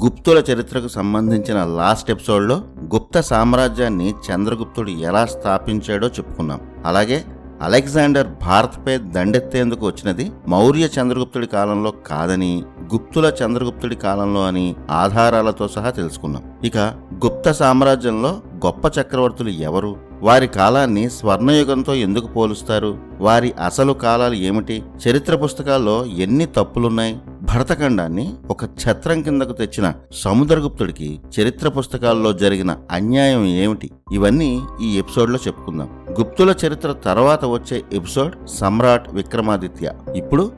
గుప్తుల చరిత్రకు సంబంధించిన లాస్ట్ ఎపిసోడ్లో గుప్త సామ్రాజ్యాన్ని చంద్రగుప్తుడు ఎలా స్థాపించాడో చెప్పుకున్నాం అలాగే అలెగ్జాండర్ భారత్పై దండెత్తేందుకు వచ్చినది మౌర్య చంద్రగుప్తుడి కాలంలో కాదని గుప్తుల చంద్రగుప్తుడి కాలంలో అని ఆధారాలతో సహా తెలుసుకున్నాం ఇక గుప్త సామ్రాజ్యంలో గొప్ప చక్రవర్తులు ఎవరు? వారి కాలాన్ని స్వర్ణయుగంతో ఎందుకు పోలుస్తారు? వారి అసలు కాలాలు ఏమిటి? చరిత్ర పుస్తకాల్లో ఎన్ని తప్పులున్నాయి? భరతఖండాన్ని ఒక ఛత్రం కిందకు తెచ్చిన సముద్రగుప్తుడికి చరిత్ర పుస్తకాల్లో జరిగిన అన్యాయం ఏమిటి? ఇవన్నీ ఈ ఎపిసోడ్లో చెప్పుకుందాం. గుప్తుల చరిత్ర తర్వాత వచ్చే ఎపిసోడ్ సమ్రాట్ విక్రమాదిత్య. ఇప్పుడు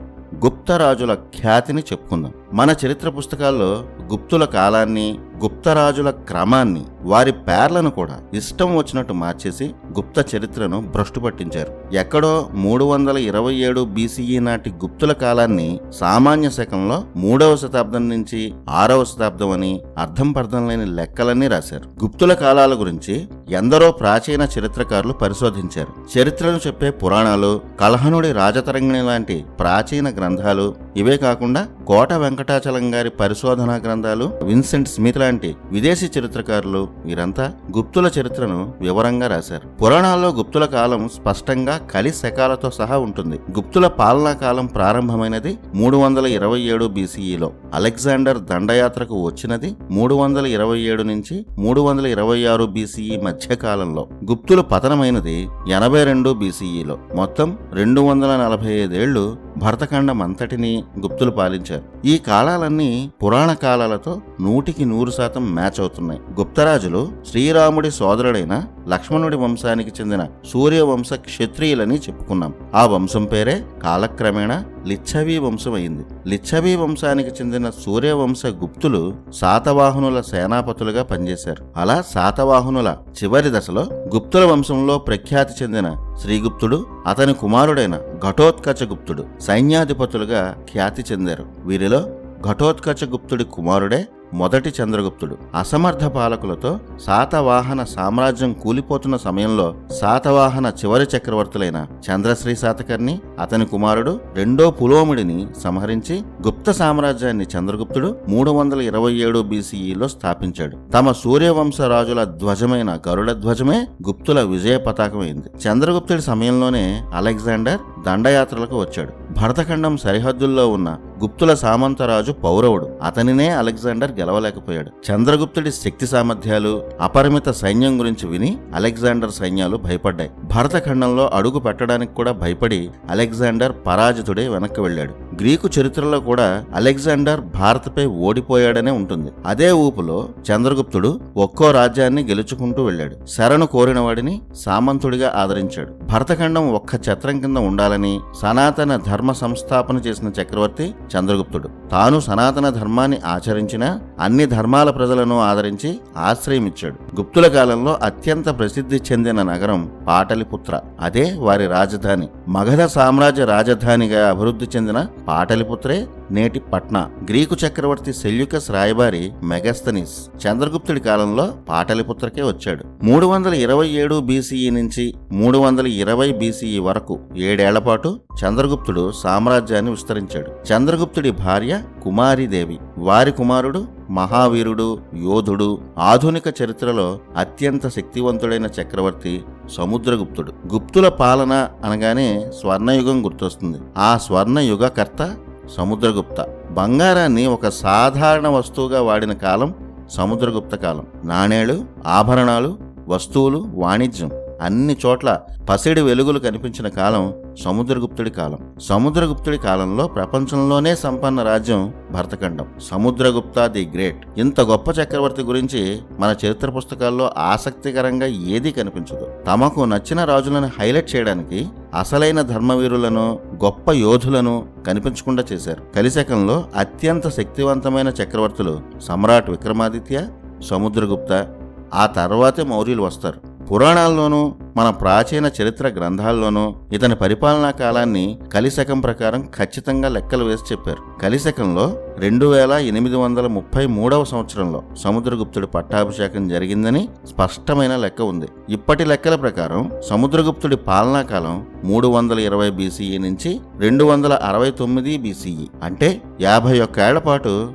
గుప్తరాజుల ఖ్యాతిని చెప్పుకుందాం. మన చరిత్ర పుస్తకాల్లో గుప్తుల కాలాన్ని గుప్తరాజుల క్రమాన్ని వారి పేర్లను కూడా ఇష్టం వచ్చినట్టు మార్చేసి గుప్త చరిత్రను భ్రష్టు పట్టించారు. ఎక్కడో మూడు వందల ఇరవై ఏడు బీసీఈ నాటి గుప్తుల కాలాన్ని సామాన్య శకంలో మూడవ శతాబ్దం నుంచి ఆరవ శతాబ్దం అని అర్థం పర్థం లేని లెక్కలన్నీ రాశారు. గుప్తుల కాలాల గురించి ఎందరో ప్రాచీన చరిత్రకారులు పరిశోధించారు. చరిత్రను చెప్పే పురాణాలు కలహనుడి రాజతరంగిణి లాంటి ప్రాచీన గ్రంథాలు ఇవే కాకుండా కోట వెంకటాచలం గారి పరిశోధనా గ్రంథాలు విన్సెంట్ స్మిత్ లాంటి విదేశీ చరిత్రకారులు వీరంతా గుప్తుల చరిత్రను వివరంగా రాశారు. పురాణాల్లో గుప్తుల కాలం స్పష్టంగా కలి శకాలతో సహా ఉంటుంది. గుప్తుల పాలనా కాలం ప్రారంభమైనది మూడు వందల ఇరవై ఏడు బీసీఈలో. అలెగ్జాండర్ దండయాత్రకు వచ్చినది మూడు వందల ఇరవై ఏడు నుంచి మూడు వందల ఇరవై ఆరు బీసీఈ మధ్యకాలంలో గుప్తుల గుప్తులు పతనమైనది ఎనభై రెండు బీసీఈలో. మొత్తం రెండు వందల నలభై ఐదేళ్ళు భరతఖండం అంతటిని గుప్తులు పాలించారు. ఈ కాలాలన్నీ పురాణ కాలాలతో నూటికి నూరు శాతం మ్యాచ్ అవుతున్నాయి. గుప్తరాజులు శ్రీరాముడి సోదరుడైన లక్ష్మణుడి వంశానికి చెందిన సూర్యవంశ క్షత్రియులని చెప్పుకున్నాం. ఆ వంశం పేరే కాలక్రమేణా లిచ్చవీ వంశం అయింది లిచ్చవీ వంశానికి చెందిన సూర్యవంశ గుప్తులు శాతవాహనుల సేనాపతులుగా పనిచేశారు. అలా శాతవాహనుల చివరి దశలో గుప్తుల వంశంలో ప్రఖ్యాతి చెందిన శ్రీగుప్తుడు అతని కుమారుడైన ఘటోత్కచగుప్తుడు సైన్యాధిపతులుగా ఖ్యాతి చెందారు. వీరిలో ఘటోత్కచగుప్తుడి కుమారుడే మొదటి చంద్రగుప్తుడు. అసమర్థ పాలకులతో శాతవాహన సామ్రాజ్యం కూలిపోతున్న సమయంలో శాతవాహన చివరి చక్రవర్తులైన చంద్రశ్రీ శాతకర్ణి అతని కుమారుడు రెండో పులోముడిని సంహరించి గుప్త సామ్రాజ్యాన్ని చంద్రగుప్తుడు మూడు వందల ఇరవై ఏడు బీసీఈలో స్థాపించాడు. తమ సూర్యవంశ రాజుల ధ్వజమైన గరుడ ధ్వజమే గుప్తుల విజయ పతాకమైంది. చంద్రగుప్తుడి సమయంలోనే అలెగ్జాండర్ దండయాత్రలకు వచ్చాడు. భరతఖండం సరిహద్దుల్లో ఉన్న గుప్తుల సామంతరాజు పౌరవుడు. అతనినే అలెగ్జాండర్ గెలవలేకపోయాడు. చంద్రగుప్తుడి శక్తి సామర్థ్యాలు అపరిమిత సైన్యం గురించి విని అలెగ్జాండర్ సైన్యాలు భయపడ్డాయి. భరతఖండంలో అడుగు పెట్టడానికి కూడా భయపడి అలెగ్జాండర్ పరాజితుడే వెనక్కి వెళ్ళాడు. గ్రీకు చరిత్రలో కూడా అలెగ్జాండర్ భారత్పై ఓడిపోయాడనే ఉంటుంది. అదే ఊపులో చంద్రగుప్తుడు ఒక్కో రాజ్యాన్ని గెలుచుకుంటూ వెళ్ళాడు. శరణు కోరిన వాడిని సామంతుడిగా ఆదరించాడు. భరతఖండం ఒక్క ఛత్రం కింద ఉండాలని సనాతన ధర్మ సంస్థాపన చేసిన చక్రవర్తి చంద్రగుప్తుడు. తాను సనాతన ధర్మాన్ని ఆచరించిన అన్ని ధర్మాల ప్రజలను ఆదరించి ఆశ్రయమిచ్చాడు. గుప్తుల కాలంలో అత్యంత ప్రసిద్ధి చెందిన నగరం పాటలిపుత్ర. అదే వారి రాజధాని. మగధ సామ్రాజ్య రాజధానిగా అభివృద్ధి చెందిన పాటలిపుత్రే నేటి పట్నా గ్రీకు చక్రవర్తి సెల్యుకస్ రాయబారి మెగస్తనిస్ చంద్రగుప్తుడి కాలంలో పాటలిపుత్రకే వచ్చాడు. మూడు వందల ఇరవై ఏడు బీసీఈ నుంచి మూడు వందల ఇరవై బీసీఈ వరకు ఏడేళ్ళ పాటు చంద్రగుప్తుడు సామ్రాజ్యాన్ని విస్తరించాడు. చంద్రగుప్తుడి భార్య కుమారీదేవి. వారి కుమారుడు మహావీరుడు యోధుడు ఆధునిక చరిత్రలో అత్యంత శక్తివంతుడైన చక్రవర్తి సముద్రగుప్తుడు. గుప్తుల పాలన అనగానే స్వర్ణయుగం గుర్తొస్తుంది. ఆ స్వర్ణయుగకర్త సముద్రగుప్త. బంగారాన్ని ఒక సాధారణ వస్తువుగా వాడిన కాలం సముద్రగుప్త కాలం. నాణేలు ఆభరణాలు వస్తువులు వాణిజ్యం అన్ని చోట్ల పసిడి వెలుగులు కనిపించిన కాలం సముద్రగుప్తుడి కాలం. సముద్రగుప్తుడి కాలంలో ప్రపంచంలోనే సంపన్న రాజ్యం భరతఖండం. Samudragupta the great. ఇంత గొప్ప చక్రవర్తి గురించి మన చరిత్ర పుస్తకాల్లో ఆసక్తికరంగా ఏదీ కనిపించదు. తమకు నచ్చిన రాజులను హైలైట్ చేయడానికి అసలైన ధర్మవీరులను గొప్ప యోధులను కనిపించకుండా చేశారు. కలిశకంలో అత్యంత శక్తివంతమైన చక్రవర్తులు సమ్రాట్ విక్రమాదిత్య సముద్రగుప్త ఆ తర్వాతే మౌర్యులు వస్తారు. పురాణాల్లోనూ మన ప్రాచీన చరిత్ర గ్రంథాల్లోనూ ఇతని పరిపాలనా కాలాన్ని కలిశకం ప్రకారం ఖచ్చితంగా లెక్కలు వేసి చెప్పారు. కలిశకంలో రెండు వేల ఎనిమిది వందల ముప్పై మూడవ సంవత్సరంలో సముద్రగుప్తుడి పట్టాభిషేకం జరిగిందని స్పష్టమైన లెక్క ఉంది. ఇప్పటి లెక్కల ప్రకారం సముద్రగుప్తుడి పాలనా కాలం మూడు వందల ఇరవై బీసీఈ నుంచి రెండు వందల అరవై తొమ్మిది బీసీఈ అంటే యాభై ఒక్క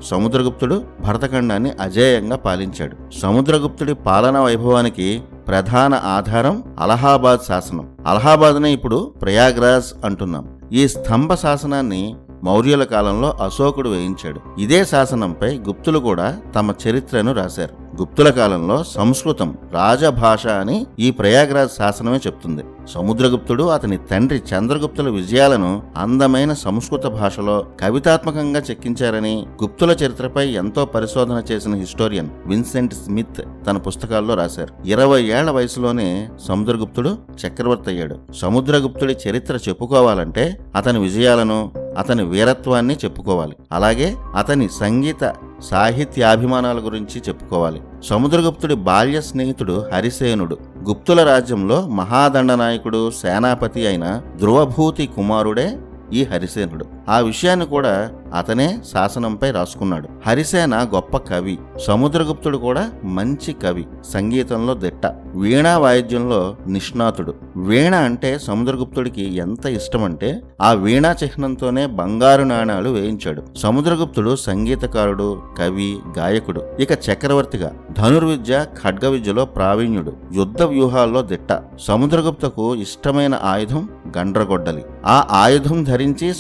సముద్రగుప్తుడు భరతఖండాన్ని అజేయంగా పాలించాడు. సముద్రగుప్తుడి పాలనా వైభవానికి ప్రధాన ఆధారం అలహాబాద్ శాసనం. అలహాబాద్నే ఇప్పుడు ప్రయాగ్రాజ్ అంటున్నాం. ఈ స్తంభ శాసనాన్ని మౌర్యుల కాలంలో అశోకుడు వేయించాడు. ఇదే శాసనంపై గుప్తులు కూడా తమ చరిత్రను రాశారు. గుప్తుల కాలంలో సంస్కృతం రాజభాష అని ఈ ప్రయాగరాజ్ శాసనమే చెప్తుంది. సముద్రగుప్తుడు అతని తండ్రి చంద్రగుప్తుల విజయాలను అందమైన సంస్కృత భాషలో కవితాత్మకంగా చెక్కించారని గుప్తుల చరిత్రపై ఎంతో పరిశోధన చేసిన హిస్టోరియన్ విన్సెంట్ స్మిత్ తన పుస్తకాల్లో రాశారు. ఇరవై ఏళ్ళ వయసులోనే సముద్రగుప్తుడు చక్రవర్తి అయ్యాడు. సముద్రగుప్తుడి చరిత్ర చెప్పుకోవాలంటే అతని విజయాలను అతని వీరత్వాన్ని చెప్పుకోవాలి. అలాగే అతని సంగీత సాహిత్యాభిమానాల గురించి చెప్పుకోవాలి. సముద్రగుప్తుడి బాల్య స్నేహితుడు హరిసేనుడు. గుప్తుల రాజ్యంలో మహాదండ నాయకుడు సేనాపతి అయిన ధ్రువభూతి కుమారుడే ఈ హరిసేనుడు. ఆ విషయాన్ని కూడా అతనే శాసనంపై రాసుకున్నాడు. హరిసేన గొప్ప కవి. సముద్రగుప్తుడు కూడా మంచి కవి. సంగీతంలో దిట్ట. వీణా వాయిద్యంలో నిష్ణాతుడు. వీణ అంటే సముద్రగుప్తుడికి ఎంత ఇష్టమంటే ఆ వీణా చిహ్నంతోనే బంగారు నాణాలు వేయించాడు. సముద్రగుప్తుడు సంగీతకారుడు కవి గాయకుడు. ఇక చక్రవర్తిగా. ధనుర్విద్య ఖడ్గ విద్యలో ప్రావీణ్యుడు. యుద్ధ వ్యూహాల్లో దిట్ట. సముద్రగుప్తకు ఇష్టమైన ఆయుధం గండ్రగొడ్డలి. ఆ ఆయుధం ధరించి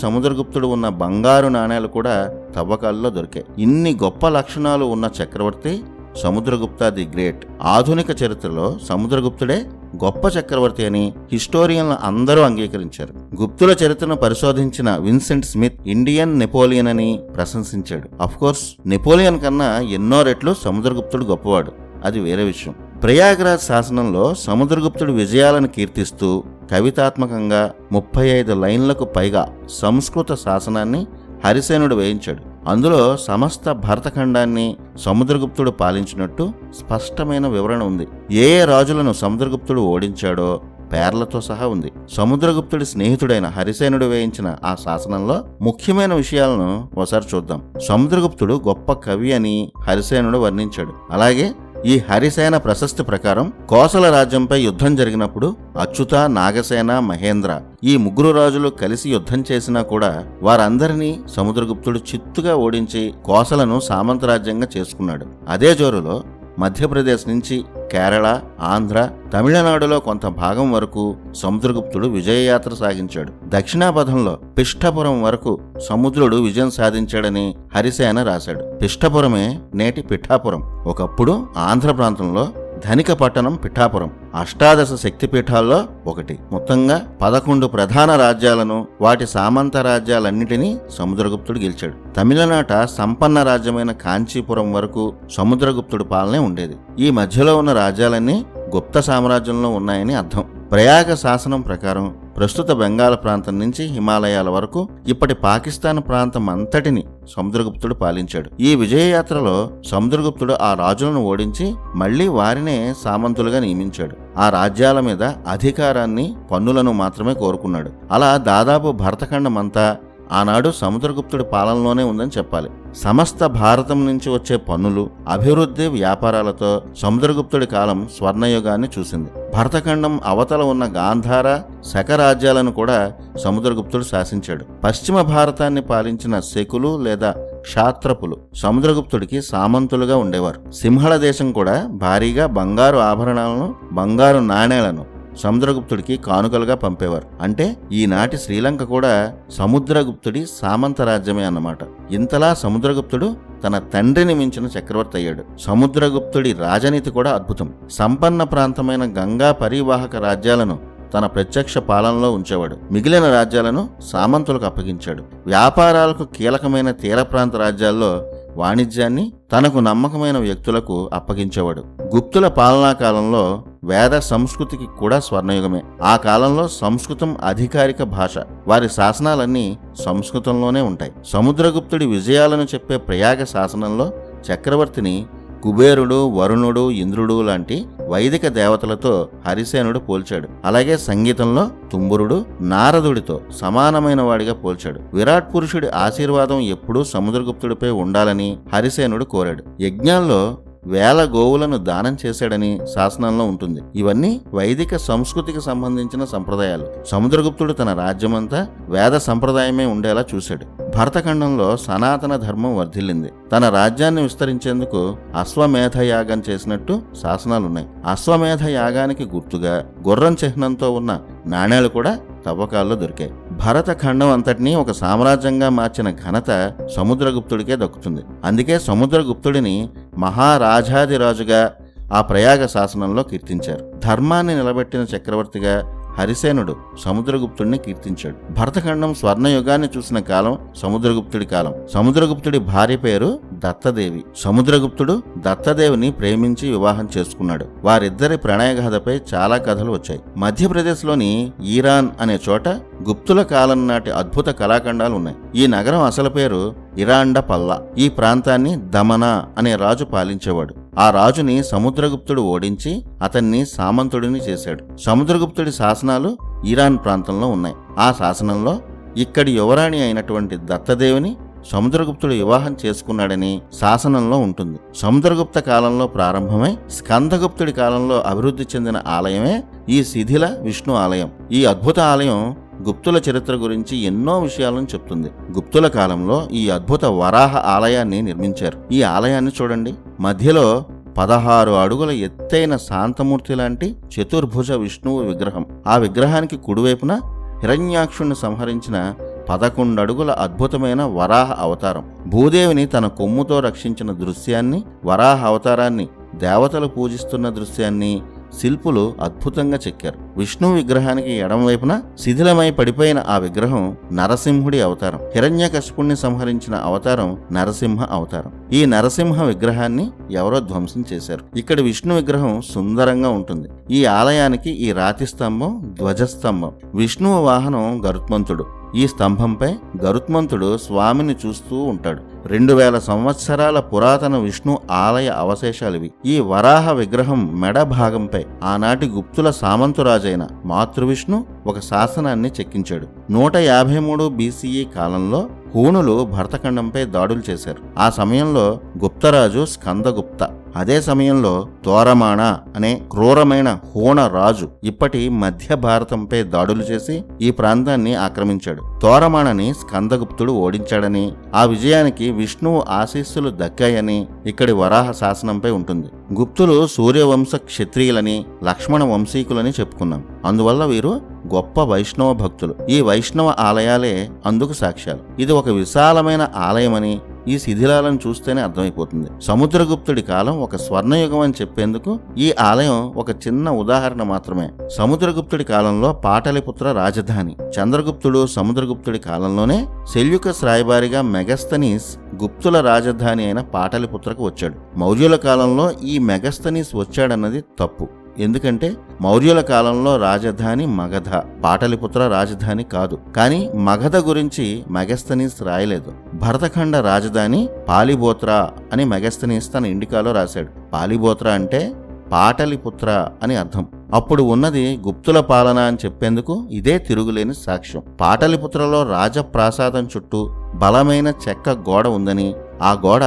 గుప్తుడు ఉన్న బంగారు నాణేలు కూడా తవ్వకాల్లో దొరికాయి. ఇన్ని గొప్ప లక్షణాలు ఉన్న చక్రవర్తి సముద్రగుప్త ది గ్రేట్. ఆధునిక చరిత్రలో సముద్రగుప్తుడే గొప్ప చక్రవర్తి అని హిస్టోరియన్లు అందరూ అంగీకరించారు. గుప్తుల చరిత్రను పరిశోధించిన విన్సెంట్ స్మిత్ ఇండియన్ నెపోలియన్ అని ప్రశంసించాడు. కోర్స్ నెపోలియన్ కన్నా ఎన్నో రెట్లు సముద్రగుప్తుడు గొప్పవాడు. అది వేరే విషయం. ప్రయాగరాజ్ శాసనంలో సముద్రగుప్తుడు విజయాలను కీర్తిస్తూ కవితాత్మకంగా ముప్పై ఐదు లైన్లకు పైగా సంస్కృత శాసనాన్ని హరిసేనుడు వేయించాడు. అందులో సమస్త భరతఖండాన్ని సముద్రగుప్తుడు పాలించినట్టు స్పష్టమైన వివరణ ఉంది. ఏ ఏ రాజులను సముద్రగుప్తుడు ఓడించాడో పేర్లతో సహా ఉంది. సముద్రగుప్తుడి స్నేహితుడైన హరిసేనుడు వేయించిన ఆ శాసనంలో ముఖ్యమైన విషయాలను ఒకసారి చూద్దాం. సముద్రగుప్తుడు గొప్ప కవి అని హరిసేనుడు వర్ణించాడు. అలాగే ఈ హరిసేన ప్రశస్తి ప్రకారం కోసల రాజ్యంపై యుద్ధం జరిగినప్పుడు అచ్యుత నాగసేన మహేంద్ర ఈ ముగ్గురు రాజులు కలిసి యుద్ధం చేసినా కూడా వారందరినీ సముద్రగుప్తుడు చిత్తుగా ఓడించి కోసలను సామంతరాజ్యంగా చేసుకున్నాడు. అదే జోరులో మధ్యప్రదేశ్ నుంచి కేరళ ఆంధ్ర తమిళనాడులో కొంత భాగం వరకు సముద్రగుప్తుడు విజయయాత్ర సాగించాడు. దక్షిణాపథంలో పిష్టపురం వరకు సముద్రుడు విజయం సాధించాడని హరిసేన రాశాడు. పిష్టపురమే నేటి పిఠాపురం. ఒకప్పుడు ఆంధ్ర ప్రాంతంలో ధనిక పట్టణం పిఠాపురం. అష్టాదశ శక్తిపీఠాల్లో ఒకటి. మొత్తంగా పదకొండు ప్రధాన రాజ్యాలను వాటి సామంత రాజ్యాలన్నిటినీ సముద్రగుప్తుడు గెలిచాడు. తమిళనాట సంపన్న రాజ్యమైన కాంచీపురం వరకు సముద్రగుప్తుడు పాలనే ఉండేది. ఈ మధ్యలో ఉన్న రాజ్యాలన్నీ గుప్త సామ్రాజ్యంలో ఉన్నాయని అర్థం. ప్రయాగ శాసనం ప్రకారం ప్రస్తుత బెంగాల్ ప్రాంతం నుంచి హిమాలయాల వరకు ఇప్పటి పాకిస్తాన్ ప్రాంతం అంతటిని సముద్రగుప్తుడు పాలించాడు. ఈ విజయయాత్రలో సముద్రగుప్తుడు ఆ రాజులను ఓడించి మళ్ళీ వారినే సామంతులుగా నియమించాడు. ఆ రాజ్యాల మీద అధికారాన్ని పన్నులను మాత్రమే కోరుకున్నాడు. అలా దాదాపు భరతఖండం అంతా ఆనాడు సముద్రగుప్తుడి పాలనలోనే ఉందని చెప్పాలి. సమస్త భారతం నుంచి వచ్చే పన్నులు అభివృద్ధి వ్యాపారాలతో సముద్రగుప్తుడి కాలం స్వర్ణయుగాన్ని చూసింది. భరతఖండం అవతల ఉన్న గాంధార శక రాజ్యాలను కూడా సముద్రగుప్తుడు శాసించాడు. పశ్చిమ భారతాన్ని పాలించిన శకులు లేదా క్షాత్రపులు సముద్రగుప్తుడికి సామంతులుగా ఉండేవారు. సింహళ దేశం కూడా భారీగా బంగారు ఆభరణాలను బంగారు నాణేలను సముద్రగుప్తుడికి కానుకలుగా పంపేవారు. అంటే ఈనాటి శ్రీలంక కూడా సముద్రగుప్తుడి సామంత రాజ్యమే అన్నమాట. ఇంతలా సముద్రగుప్తుడు తన తండ్రిని మించిన చక్రవర్తి అయ్యాడు. సముద్రగుప్తుడి రాజనీతి కూడా అద్భుతం. సంపన్న ప్రాంతమైన గంగా పరివాహక రాజ్యాలను తన ప్రత్యక్ష పాలనలో ఉంచేవాడు. మిగిలిన రాజ్యాలను సామంతులకు అప్పగించాడు. వ్యాపారాలకు కీలకమైన తీర ప్రాంత రాజ్యాల్లో వాణిజ్యాన్ని తనకు నమ్మకమైన వ్యక్తులకు అప్పగించేవాడు. గుప్తుల పాలనా కాలంలో వేద సంస్కృతికి కూడా స్వర్ణయుగమే. ఆ కాలంలో సంస్కృతం అధికారిక భాష. వారి శాసనాలన్నీ సంస్కృతంలోనే ఉంటాయి. సముద్రగుప్తుడి విజయాలను చెప్పే ప్రయాగ శాసనంలో చక్రవర్తిని కుబేరుడు వరుణుడు ఇంద్రుడు లాంటి వైదిక దేవతలతో హరిసేనుడు పోల్చాడు. అలాగే సంగీతంలో తుంబురుడు నారదుడితో సమానమైన వాడిగా పోల్చాడు. విరాట్ పురుషుడి ఆశీర్వాదం ఎప్పుడూ సముద్రగుప్తుడిపై ఉండాలని హరిసేనుడు కోరాడు. యజ్ఞాల్లో వేల గోవులను దానం చేశాడని శాసనంలో ఉంటుంది. ఇవన్నీ వైదిక సంస్కృతికి సంబంధించిన సంప్రదాయాలు. సముద్రగుప్తుడు తన రాజ్యమంతా వేద సంప్రదాయమే ఉండేలా చూశాడు. భరతఖండంలో సనాతన ధర్మం వర్ధిల్లింది. తన రాజ్యాన్ని విస్తరించేందుకు అశ్వమేధ యాగం చేసినట్టు శాసనాలున్నాయి. అశ్వమేధ యాగానికి గుర్తుగా గుర్రం చిహ్నంతో ఉన్న నాణేలు కూడా తవ్వకాల్లో దొరికాయి. భరత ఖండం అంతటినీ ఒక సామ్రాజ్యంగా మార్చిన ఘనత సముద్రగుప్తుడికే దక్కుతుంది. అందుకే సముద్రగుప్తుడిని మహారాజాదిరాజుగా ఆ ప్రయాగ శాసనంలో కీర్తించారు. ధర్మాన్ని నిలబెట్టిన చక్రవర్తిగా హరిసేనుడు సముద్రగుప్తుడిని కీర్తించాడు. భరతఖండం స్వర్ణయుగాన్ని చూసిన కాలం సముద్రగుప్తుడి కాలం. సముద్రగుప్తుడి భార్య పేరు దత్తదేవి. సముద్రగుప్తుడు దత్తదేవిని ప్రేమించి వివాహం చేసుకున్నాడు. వారిద్దరి ప్రణయగాథపై చాలా కథలు వచ్చాయి. మధ్యప్రదేశ్లోని ఈరాన్ అనే చోట గుప్తుల కాలం నాటి అద్భుత కళాఖండాలు ఉన్నాయి. ఈ నగరం అసలు పేరు ఇరాండ పల్లా ఈ ప్రాంతాన్ని దమన అనే రాజు పాలించేవాడు. ఆ రాజుని సముద్రగుప్తుడు ఓడించి అతన్ని సామంతుడిని చేశాడు. సముద్రగుప్తుడి శాసనాలు ఇరాన్ ప్రాంతంలో ఉన్నాయి. ఆ శాసనంలో ఇక్కడి యువరాణి అయినటువంటి దత్తదేవిని సముద్రగుప్తుడు వివాహం చేసుకున్నాడని శాసనంలో ఉంటుంది. సముద్రగుప్త కాలంలో ప్రారంభమై స్కందగుప్తుడి కాలంలో అభివృద్ధి చెందిన ఆలయమే ఈ శిథిల విష్ణు ఆలయం. ఈ అద్భుత ఆలయం గుప్తుల చరిత్ర గురించి ఎన్నో విషయాలను చెప్తుంది. గుప్తుల కాలంలో ఈ అద్భుత వరాహ ఆలయాన్ని నిర్మించారు. ఈ ఆలయాన్ని చూడండి. మధ్యలో పదహారు అడుగుల ఎత్తైన శాంతమూర్తి లాంటి చతుర్భుజ విష్ణువు విగ్రహం. ఆ విగ్రహానికి కుడివైపున హిరణ్యాక్షుణ్ణి సంహరించిన పదకొండు అడుగుల అద్భుతమైన వరాహ అవతారం. భూదేవిని తన కొమ్ముతో రక్షించిన దృశ్యాన్ని వరాహ అవతారాన్ని దేవతలు పూజిస్తున్న దృశ్యాన్ని శిల్పులు అద్భుతంగా చెక్కారు. విష్ణు విగ్రహానికి ఎడమవైపున శిథిలమై పడిపోయిన ఆ విగ్రహం నరసింహుడి అవతారం. హిరణ్యకశిపుణ్ణి సంహరించిన అవతారం నరసింహ అవతారం. ఈ నరసింహ విగ్రహాన్ని ఎవరో ధ్వంసం చేశారు. ఇక్కడ విష్ణు విగ్రహం సుందరంగా ఉంటుంది. ఈ ఆలయానికి ఈ రాతి స్తంభం ధ్వజస్తంభం. విష్ణువు వాహనం గరుత్మంతుడు. ఈ స్తంభంపై గరుత్మంతుడు స్వామిని చూస్తూ ఉంటాడు. రెండు వేల సంవత్సరాల పురాతన విష్ణు ఆలయ అవశేషాలివి. ఈ వరాహ విగ్రహం మెడ భాగంపై ఆనాటి గుప్తుల సామంతురాజైన మాతృవిష్ణు ఒక శాసనాన్ని చెక్కించాడు. నూట యాభై మూడు బీసీఈ కాలంలో హూణులు భరతఖండంపై దాడులు చేశారు. ఆ సమయంలో గుప్తరాజు స్కందగుప్త. అదే సమయంలో తోరమాణ అనే క్రూరమైన హోణ రాజు ఇప్పటి మధ్య భారతంపై దాడులు చేసి ఈ ప్రాంతాన్ని ఆక్రమించాడు. తోరమాణని స్కందగుప్తుడు ఓడించాడని ఆ విజయానికి విష్ణువు ఆశీస్సులు దక్కాయని ఇక్కడి వరాహ శాసనంపై ఉంటుంది. గుప్తులు సూర్యవంశ క్షత్రియులని లక్ష్మణ వంశీకులని చెప్పుకున్నాం. అందువల్ల వీరు గొప్ప వైష్ణవ భక్తులు. ఈ వైష్ణవ ఆలయాలే అందుకు సాక్ష్యాలు. ఇది ఒక విశాలమైన ఆలయమని ఈ శిథిలాలను చూస్తేనే అర్థమైపోతుంది. సముద్రగుప్తుడి కాలం ఒక స్వర్ణయుగం అని చెప్పేందుకు ఈ ఆలయం ఒక చిన్న ఉదాహరణ మాత్రమే. సముద్రగుప్తుడి కాలంలో పాటలిపుత్ర రాజధాని. చంద్రగుప్తుడు సముద్రగుప్తుడి కాలంలోనే సెల్యుకస్ రాయబారిగా మెగస్తనీస్ గుప్తుల రాజధాని అయిన పాటలిపుత్రకు వచ్చాడు. మౌర్యుల కాలంలో ఈ మెగస్తనీస్ వచ్చాడన్నది తప్పు. ఎందుకంటే మౌర్యుల కాలంలో రాజధాని మగధ పాటలిపుత్ర రాజధాని కాదు. కానీ మగధ గురించి మెగస్తనీస్ రాయలేదు. భరతఖండ రాజధాని పాలిబోత్రా అని మెగస్తనీస్ తన ఇండికాలో రాశాడు. పాలిబోత్రా అంటే పాటలిపుత్ర అని అర్థం. అప్పుడు ఉన్నది గుప్తుల పాలన అని చెప్పేందుకు ఇదే తిరుగులేని సాక్ష్యం. పాటలిపుత్రలో రాజప్రాసాదం చుట్టూ బలమైన చెక్క గోడ ఉందని ఆ గోడ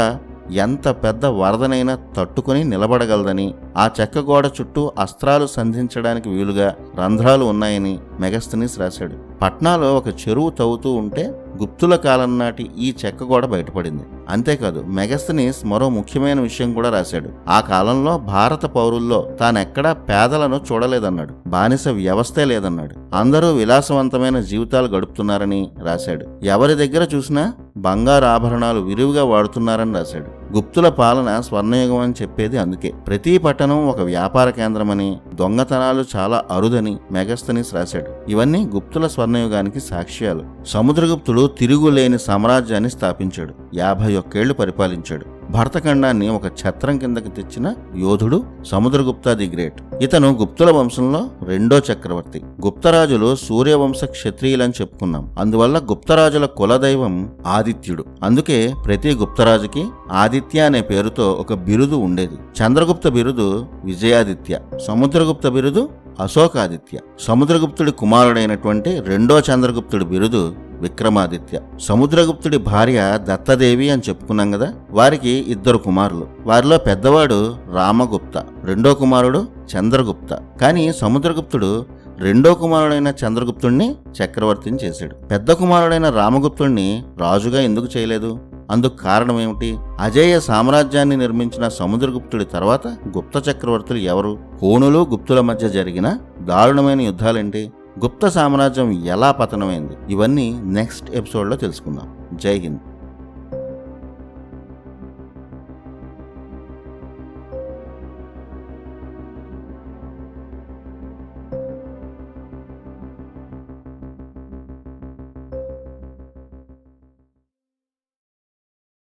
ఎంత పెద్ద వరదనైనా తట్టుకుని నిలబడగలదని ఆ చెక్క గోడ చుట్టూ అస్త్రాలు సంధించడానికి వీలుగా రంధ్రాలు ఉన్నాయని మెగస్థనీస్ రాశాడు. పట్నాలో ఒక చెరువు తవ్వుతూ ఉంటే గుప్తుల కాలం నాటి ఈ చెక్క గోడ బయటపడింది. అంతేకాదు మెగస్తనీస్ మరో ముఖ్యమైన విషయం కూడా రాశాడు. ఆ కాలంలో భారత పౌరుల్లో తానెక్కడా పేదలను చూడలేదన్నాడు. బానిస వ్యవస్థే లేదన్నాడు. అందరూ విలాసవంతమైన జీవితాలు గడుపుతున్నారని రాశాడు. ఎవరి దగ్గర చూసినా బంగారు ఆభరణాలు విరివిగా వాడుతున్నారని రాశాడు. గుప్తుల పాలన స్వర్ణయుగం అని చెప్పేది అందుకే. ప్రతి పట్టణం ఒక వ్యాపార కేంద్రమని దొంగతనాలు చాలా అరుదని మెగస్తనీస్ రాశాడు. ఇవన్నీ గుప్తుల స్వర్ణయుగానికి సాక్ష్యాలు. సముద్రగుప్తుడు తిరుగులేని సామ్రాజ్యాన్ని స్థాపించాడు. యాభై ఒక్కేళ్ళు పరిపాలించాడు. భరతఖండాన్ని ఒక ఛత్రం కిందకి తెచ్చిన యోధుడు సముద్రగుప్తా ది గ్రేట్. ఇతను గుప్తుల వంశంలో రెండో చక్రవర్తి. గుప్తరాజులు సూర్యవంశ క్షత్రియులని చెప్పుకున్నాం. అందువల్ల గుప్తరాజుల కులదైవం ఆదిత్యుడు. అందుకే ప్రతి గుప్తరాజుకి ఆదిత్య అనే పేరుతో ఒక బిరుదు ఉండేది. చంద్రగుప్త బిరుదు విజయాదిత్య. సముద్రగుప్త బిరుదు అశోకాదిత్య. సముద్రగుప్తుడి కుమారుడైనటువంటి రెండో చంద్రగుప్తుడి బిరుదు విక్రమాదిత్య. సముద్రగుప్తుడి భార్య దత్తదేవి అని చెప్పుకున్నాం కదా? వారికి ఇద్దరు కుమారులు. వారిలో పెద్దవాడు రామగుప్త రెండో కుమారుడు చంద్రగుప్త. కానీ సముద్రగుప్తుడు రెండో కుమారుడైన చంద్రగుప్తుడిని చక్రవర్తిని చేశాడు. పెద్ద కుమారుడైన రామగుప్తుణ్ణి రాజుగా ఎందుకు చేయలేదు? అందుకు కారణం ఏమిటి? అజేయ సామ్రాజ్యాన్ని నిర్మించిన సముద్రగుప్తుడి తర్వాత గుప్త చక్రవర్తులు ఎవరు? కోణులు గుప్తుల మధ్య జరిగిన దారుణమైన యుద్ధాలేంటి? గుప్త సామ్రాజ్యం ఎలా పతనమైంది? ఇవన్నీ నెక్స్ట్ ఎపిసోడ్లో తెలుసుకుందాం. జై హింద్.